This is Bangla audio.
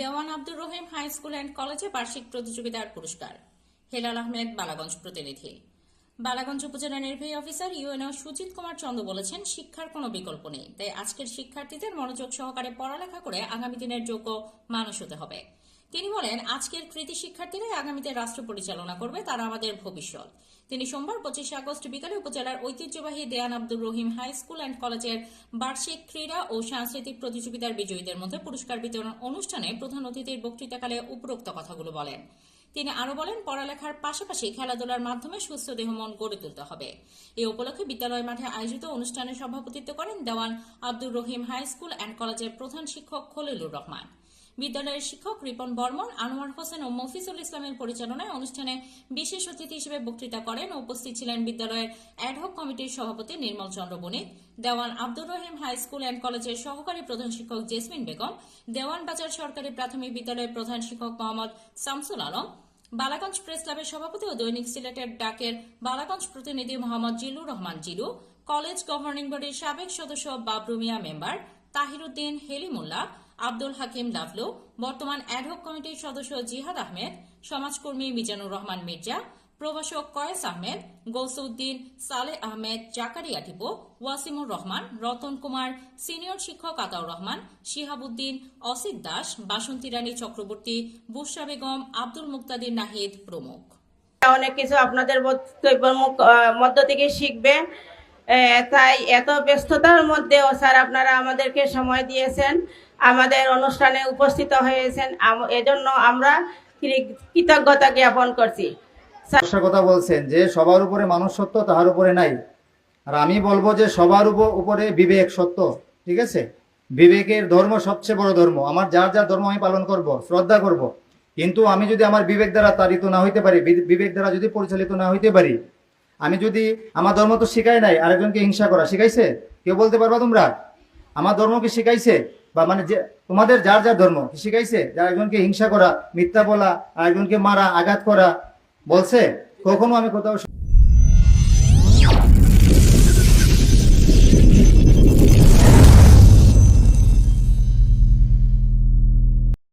Dewan Abdur Rahim high school and কলেজে বার্ষিক প্রতিযোগিতার পুরস্কার। হেলাল আহমেদ, বালাগঞ্জ প্রতিনিধি। বালাগঞ্জ উপজেলা নির্বাহী অফিসার ইউএনও সুজিত কুমার চন্দ্র বলেছেন, শিক্ষার কোনো বিকল্প নেই। তাই আজকের শিক্ষার্থীদের মনোযোগ সহকারে পড়ালেখা করে আগামী দিনের যোগ্য মানুষ হতে হবে। তিনি বলেন, আজকের কৃতি শিক্ষার্থীরাই আগামীতে রাষ্ট্র পরিচালনা করবে, তারা আমাদের ভবিষ্যৎ। তিনি সোমবার পঁচিশে আগস্ট বিকালে উপজেলার ঐতিহ্যবাহী Dewan Abdur Rahim high school and কলেজের বার্ষিক ক্রীড়া ও সাংস্কৃতিক প্রতিযোগিতার বিজয়ীদের মধ্যে পুরস্কার বিতরণ অনুষ্ঠানে প্রধান অতিথির বক্তৃতাকালে উপরোক্ত কথাগুলো বলেন। তিনি আরও বলেন, পড়ালেখার পাশাপাশি খেলাধুলার মাধ্যমে সুস্থ দেহ মন গড়ে তুলতে হবে। এই উপলক্ষে বিদ্যালয় মাঠে আয়োজিত অনুষ্ঠানে সভাপতিত্ব করেন Dewan Abdur Rahim high school and কলেজের প্রধান শিক্ষক খলিলুর রহমান। বিদ্যালয়ের শিক্ষক রিপন বর্মন, আনোয়ার হোসেন ও মফিজুল ইসলামের পরিচালনায় অনুষ্ঠানে বিশেষ অতিথি হিসেবে বক্তৃতা করেন উপস্থিত ছিলেন বিদ্যালয়ের অ্যাডহক কমিটির সভাপতি Nirmal Chandra Banik, Dewan Abdur Rahim high school and কলেজের সহকারী প্রধান শিক্ষক জেসমিন বেগম, দেওয়ান বাজার সরকারি প্রাথমিক বিদ্যালয়ের প্রধান শিক্ষক মোহাম্মদ শামসুল আলম, বালাগঞ্জ প্রেস ক্লাবের সভাপতি ও দৈনিক সিলেটের ডাকের বালাগঞ্জ প্রতিনিধি মোহাম্মদ জিলুর রহমান জিলু, কলেজ গভর্নিং বডির সাবেক সদস্য বাবরু মিয়া মেম্বার, তাহিরুদ্দিন হেলিমুল্লাহ আব্দুল হাকিম লাভলু বর্তমান অ্যাডহক কমিটির সদস্য জিহাদ আহমেদ, সমাজকর্মী মিজানুর রহমান মির্জা, প্রভাষক কয়েস আহমেদ গৌসউদ্দিন সালে আহমেদ, জাকারিয়া টিপো, ওয়াসিমুর রহমান, রতন কুমার, সিনিয়র শিক্ষক আতাউর রহমান, শিহাবুদ্দিন, অসিত দাস, বাসন্তী রানী চক্রবর্তী বুসরা বেগম, আব্দুল মুক্তাদির নাহিদ প্রমুখ। অনেক কিছু আপনাদের মধ্য থেকে শিখবে। তাই এত ব্যস্ততার মধ্যেও স্যার আপনারা আমাদেরকে সময় দিয়েছেন, আমাদের অনুষ্ঠানে উপস্থিত হয়েছেন এজন্য আমরা কৃতজ্ঞতা জ্ঞাপন করছি। সমস্যার কথা বলছেন যে সবার উপরে মানুষ সত্য তাহার উপরে নাই। আর আমি বলব যে সবার উপ- উপরে বিবেক সত্য, ঠিক আছে? বিবেকের ধর্ম সবচেয়ে বড় ধর্ম। আমার যার যার ধর্ম আমি পালন করব, শ্রদ্ধা করব। কিন্তু আমি যদি আমার বিবেক দ্বারা তাড়িত না হইতে পারি বিবেক দ্বারা যদি পরিচালিত না হইতে পারি আমি যদি আমার ধর্ম তো শিখাই নাই, আরেকজনকে হিংসা করা শিখাইছে? কেউ বলতে পারবা তোমরা? আমার ধর্মকে শিখাইছে? বা মানে যে, তোমাদের যার যার ধর্ম কি শিখাইছে? যার একজনকে হিংসা করা, মিথ্যা বলা, আরেকজনকে মারা, আঘাত করা, বলছে? কখনো আমি কোথাও